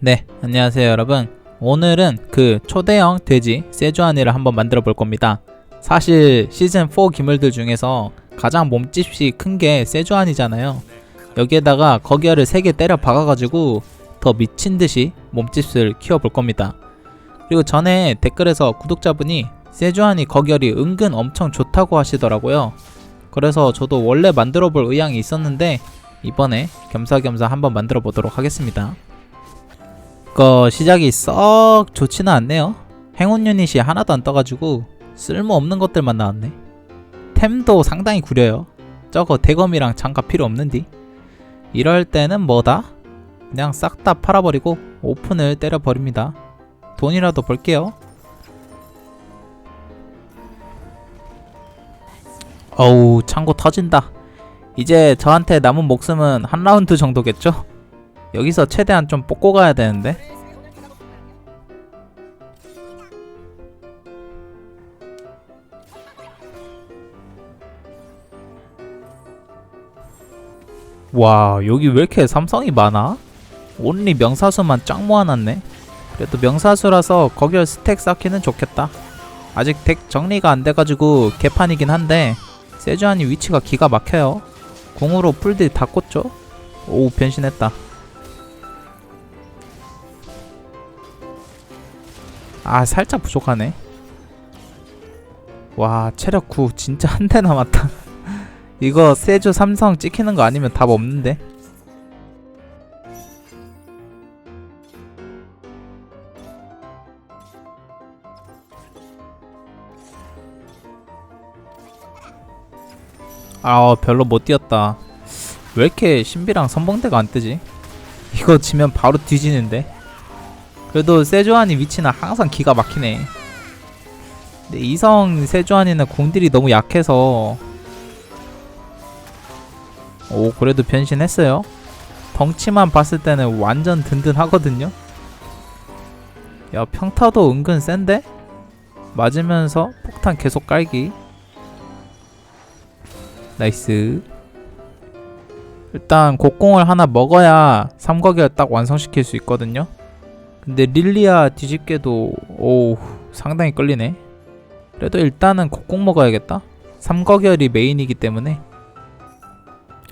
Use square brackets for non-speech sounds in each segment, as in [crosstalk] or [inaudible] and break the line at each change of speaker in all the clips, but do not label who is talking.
네, 안녕하세요 여러분. 오늘은 그 초대형 돼지 세주아니를 한번 만들어 볼 겁니다. 사실 시즌 4 기물들 중에서 가장 몸집이 큰 게 세주아니잖아요. 여기에다가 거기아를 3개 때려 박아가지고 더 미친 듯이 몸집을 키워볼 겁니다. 그리고 전에 댓글에서 구독자분이 세주아니 거결이 은근 엄청 좋다고 하시더라고요. 그래서 저도 원래 만들어 볼 의향이 있었는데 이번에 겸사겸사 한번 만들어 보도록 하겠습니다. 그 시작이 썩 좋지는 않네요. 행운 유닛이 하나도 안 떠가지고 쓸모없는 것들만 나왔네. 템도 상당히 구려요. 저거 대검이랑 장갑 필요 없는디. 이럴 때는 뭐다? 그냥 싹 다 팔아버리고 오픈을 때려버립니다. 돈이라도 벌게요. 어우 창고 터진다. 이제 저한테 남은 목숨은 한 라운드 정도겠죠? 여기서 최대한 좀 뽑고 가야 되는데? 와 여기 왜 이렇게 삼성이 많아? 온리 명사수만 쫙 모아놨네. 그래도 명사수라서 거기를 스택 쌓기는 좋겠다. 아직 덱 정리가 안 돼가지고 개판이긴 한데 세주안이 위치가 기가 막혀요. 공으로 풀들 다 꽂죠? 오 변신했다 아 살짝 부족하네. 와 체력 9 진짜 한 대 남았다. [laughs] 이거 세주 삼성 찍히는 거 아니면 답 없는데? 아 별로 못 뛰었다. 왜 이렇게 신비랑 선봉대가 안 뜨지? 이거 지면 바로 뒤지는데 그래도 세주안이 위치는 항상 기가 막히네. 근데 이성 세주안이는 공딜이 너무 약해서 오 그래도 변신했어요. 덩치만 봤을 때는 완전 든든하거든요. 야 평타도 은근 센데? 맞으면서 폭탄 계속 깔기. 나이스. 일단 곡공을 하나 먹어야 삼거기를 딱 완성시킬 수 있거든요. 근데 릴리아 뒤집게도 오 상당히 끌리네. 그래도 일단은 곡곡 먹어야겠다. 삼거결이 메인이기 때문에.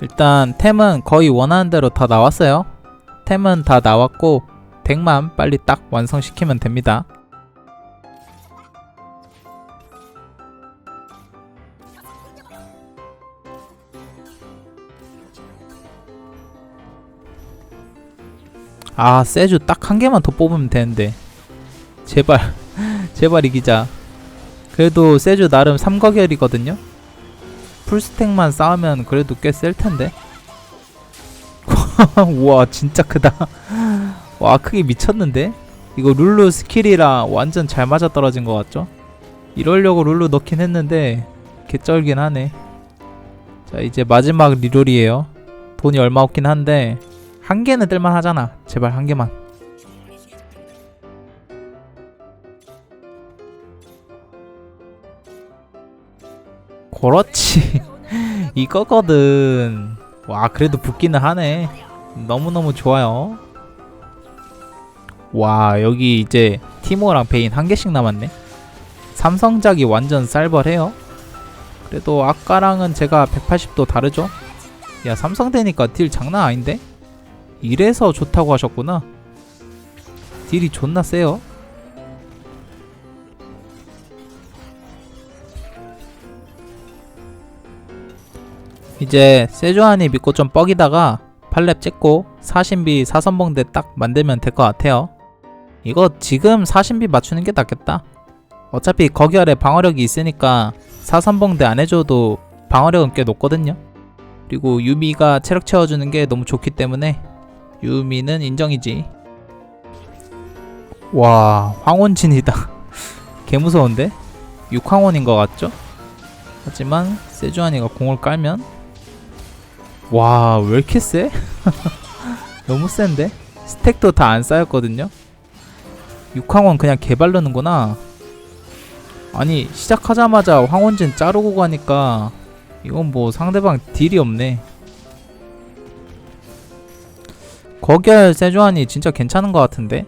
일단 템은 거의 원하는 대로 다 나왔어요. 템은 다 나왔고 덱만 빨리 딱 완성시키면 됩니다 아 세주 딱 한 개만 더 뽑으면 되는데. 제발 [laughs] 제발 이기자. 그래도 세주 나름 삼거결이거든요? 풀스택만 쌓으면 그래도 꽤 셀텐데. [laughs] 우와 진짜 크다. 와 크기 미쳤는데? 이거 룰루 스킬이랑 완전 잘 맞아 떨어진 것 같죠? 이러려고 룰루 넣긴 했는데 개쩔긴 하네. 자 이제 마지막 리롤이에요. 돈이 얼마 없긴 한데 한 개는 뜰만 하잖아. 제발 한 개만. 그렇지. [laughs] 이거거든. 와, 그래도 붙기는 하네. 너무너무 좋아요. 와, 여기 이제 티모랑 베인 한 개씩 남았네. 삼성작이 완전 쌀벌해요. 그래도 아까랑은 제가 180도 다르죠? 야, 삼성 되니까 딜 장난 아닌데? 이래서 좋다고 하셨구나. 딜이 존나 세요. 이제 세주안이 믿고 좀 뻑이다가 팔렙 찍고 사신비 사선봉대 딱 만들면 될 것 같아요. 이거 지금 사신비 맞추는 게 낫겠다. 어차피 거기 아래 방어력이 있으니까 사선봉대 안 해줘도 방어력은 꽤 높거든요. 그리고 유미가 체력 채워주는 게 너무 좋기 때문에 유미는 인정이지. 와, 황혼진이다. [laughs] 개 무서운데? 육황혼인 것 같죠? 하지만 세주안이가 공을 깔면 와, 왜 이렇게 세? [laughs] 너무 센데? 스택도 다 안 쌓였거든요? 육황혼 그냥 개발르는구나. 아니, 시작하자마자 황혼진 자르고 가니까 이건 뭐 상대방 딜이 없네. 거결 세주안이 진짜 괜찮은 것 같은데?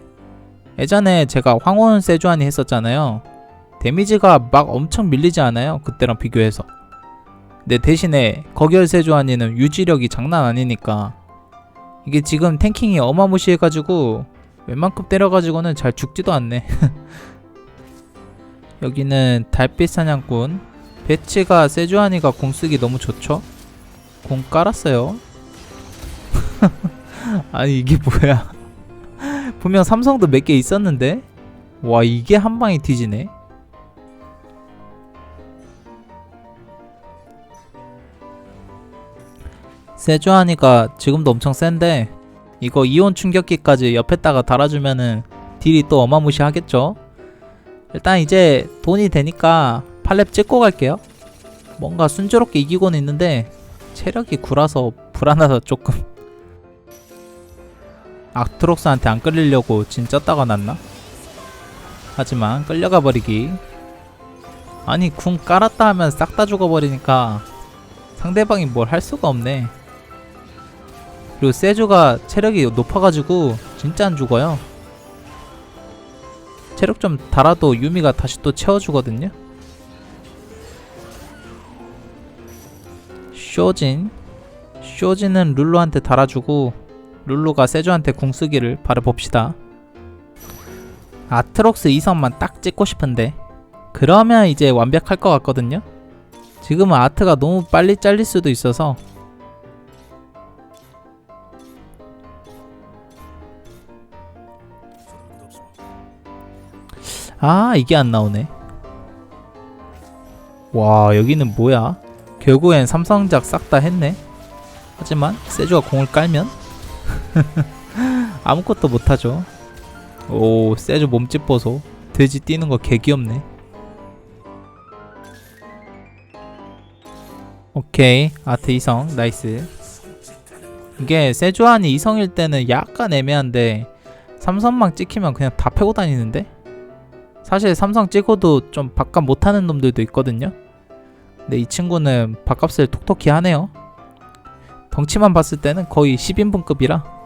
예전에 제가 황혼 세주안이 했었잖아요. 데미지가 막 엄청 밀리지 않아요? 그때랑 비교해서. 근데 대신에 거결 세주안이는 유지력이 장난 아니니까 이게 지금 탱킹이 어마무시해가지고 웬만큼 때려가지고는 잘 죽지도 않네. [laughs] 여기는 달빛 사냥꾼. 배치가 세주안이가 공 쓰기 너무 좋죠? 공 깔았어요. 아니 이게 뭐야? [laughs] 분명 삼성도 몇 개 있었는데 와 이게 한 방에 뒤지네. 세주안이가 지금도 엄청 센데 이거 이온 충격기까지 옆에다가 달아주면은 딜이 또 어마무시하겠죠? 일단 이제 돈이 되니까 팔렙 찍고 갈게요. 뭔가 순조롭게 이기고는 있는데 체력이 굴아서 불안하다 조금. 아트록스한테 안 끌리려고 진짜 따가 났나? 하지만 끌려가 버리기. 아니 궁 깔았다 하면 싹 다 죽어버리니까 상대방이 뭘 할 수가 없네. 그리고 세주가 체력이 높아가지고 진짜 안 죽어요. 체력 좀 달아도 유미가 다시 또 채워주거든요. 쇼진 쇼진은 룰루한테 달아주고 룰루가 세주한테 궁 쓰기를 바라봅시다. 아트록스 2성만 딱 찍고 싶은데 그러면 이제 완벽할 것 같거든요. 지금은 아트가 너무 빨리 잘릴 수도 있어서 아 이게 안 나오네. 와 여기는 뭐야? 결국엔 삼성작 싹 다 했네. 하지만 세주가 공을 깔면 [laughs] 아무것도 못하죠. 오 세주 몸집 보소. 돼지 뛰는 거 개귀엽네. 오케이 아트 이성 나이스. 이게 세주안이 이성일 때는 약간 애매한데 삼성망 찍히면 그냥 다 패고 다니는데 사실 삼성 찍어도 좀 밥값 못하는 놈들도 있거든요. 근데 이 친구는 밥값을 톡톡히 하네요. 덩치만 봤을 때는 거의 10인분급이라.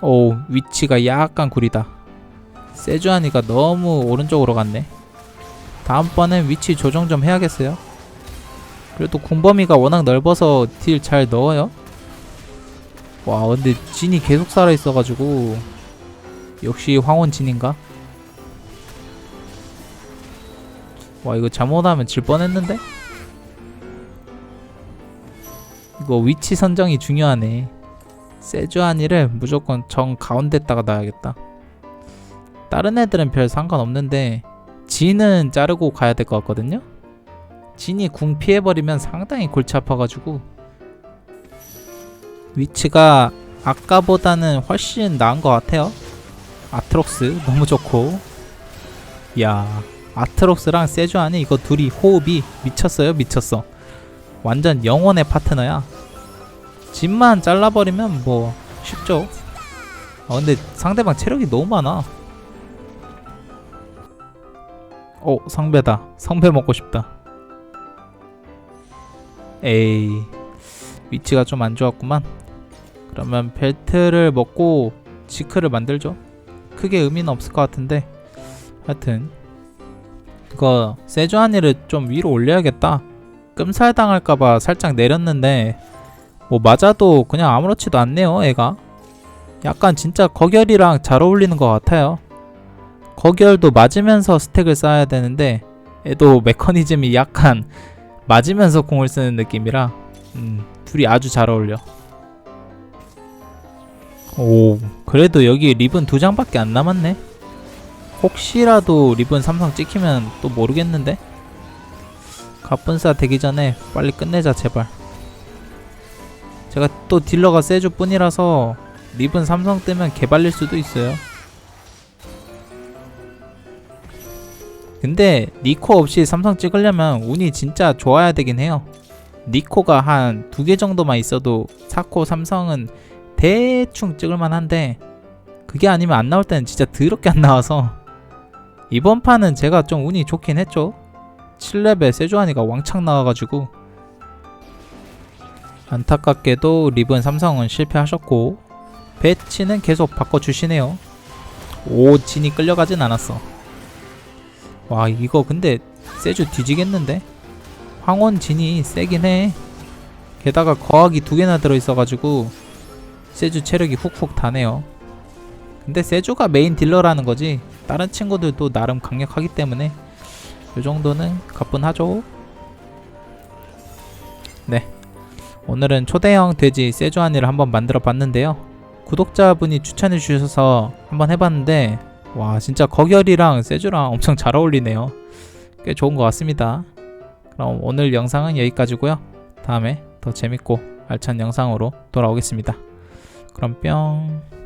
오 위치가 약간 구리다. 세주안이가 너무 오른쪽으로 갔네. 다음번엔 위치 조정 좀 해야겠어요. 그래도 군범위가 워낙 넓어서 딜 잘 넣어요. 와 근데 진이 계속 살아있어가지고 역시 황혼 진인가? 와 이거 잘못하면 질 뻔했는데? 이거 위치 선정이 중요하네 세주아니를 무조건 정 가운데다가 놔야겠다. 다른 애들은 별 상관없는데 진은 자르고 가야 될 것 같거든요? 진이 궁 피해버리면 상당히 골치 아파가지고. 위치가 아까보다는 훨씬 나은 것 같아요. 아트록스 너무 좋고. 야 아트록스랑 세주안이 이거 둘이 호흡이 미쳤어요 미쳤어. 완전 영혼의 파트너야 집만 잘라버리면 뭐 쉽죠. 아 근데 상대방 체력이 너무 많아. 어 성배다. 성배 먹고 싶다. 에이 위치가 좀 안 좋았구만. 그러면 벨트를 먹고 지크를 만들죠. 크게 의미는 없을 것 같은데. 하여튼 그거 세주안이를 좀 위로 올려야겠다. 끔살 당할까봐 살짝 내렸는데 뭐 맞아도 그냥 아무렇지도 않네요, 애가. 약간 진짜 거결이랑 잘 어울리는 것 같아요. 거결도 맞으면서 스택을 쌓아야 되는데 애도 메커니즘이 약간 [laughs] 맞으면서 공을 쓰는 느낌이라 음, 둘이 아주 잘 어울려. 오, 그래도 여기 리본 두 장밖에 안 남았네. 혹시라도 리본 삼성 찍히면 또 모르겠는데? 갑분싸 되기 전에 빨리 끝내자 제발 제가 또 딜러가 세줄 뿐이라서 리본 삼성 뜨면 개발릴 수도 있어요. 근데 니코 없이 삼성 찍으려면 운이 진짜 좋아야 되긴 해요. 니코가 한 두 개 정도만 있어도 사코 삼성은 대충 찍을만 한데 그게 아니면 안 나올 때는 진짜 더럽게 안 나와서 이번 판은 제가 좀 운이 좋긴 했죠. 7레벨 세주아니가 왕창 나와가지고 안타깝게도 리븐 삼성은 실패하셨고 배치는 계속 바꿔주시네요. 오 진이 끌려가진 않았어. 와 이거 근데 세주 뒤지겠는데? 황혼 진이 세긴 해. 게다가 거학이 두 개나 들어있어가지고 세주 체력이 훅훅 다네요. 근데 세주가 메인 딜러라는 거지. 다른 친구들도 나름 강력하기 때문에 이 정도는 가뿐하죠. 네. 오늘은 초대형 돼지 세주안이를 한번 만들어 봤는데요. 구독자분이 추천해 주셔서 한번 해봤는데 와 진짜 거결이랑 세주랑 엄청 잘 어울리네요. 꽤 좋은 것 같습니다. 그럼 오늘 영상은 여기까지고요. 다음에 더 재밌고 알찬 영상으로 돌아오겠습니다. 그럼 뿅.